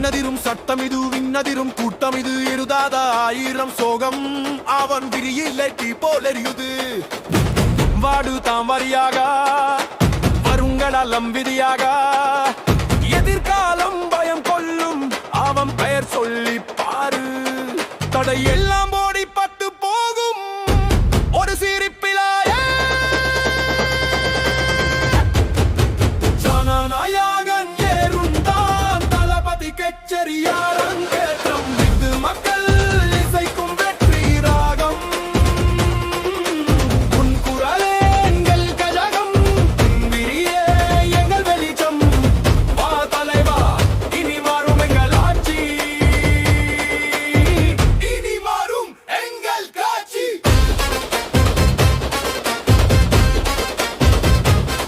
விண்ணதிரும் சட்டம் இது விண்ணதிரும் கூட்டம் இது. இருதாத ஆயிரம் சோகம் அவன் விரியில்லை தீ போல் எரியுது. வாடு தாம் வரியாக வருங்களலம் விதியாக. எதிர்காலம் பயம் கொள்ளும் அவன் பெயர் சொல்லி பாரு. தடை எல்லாம்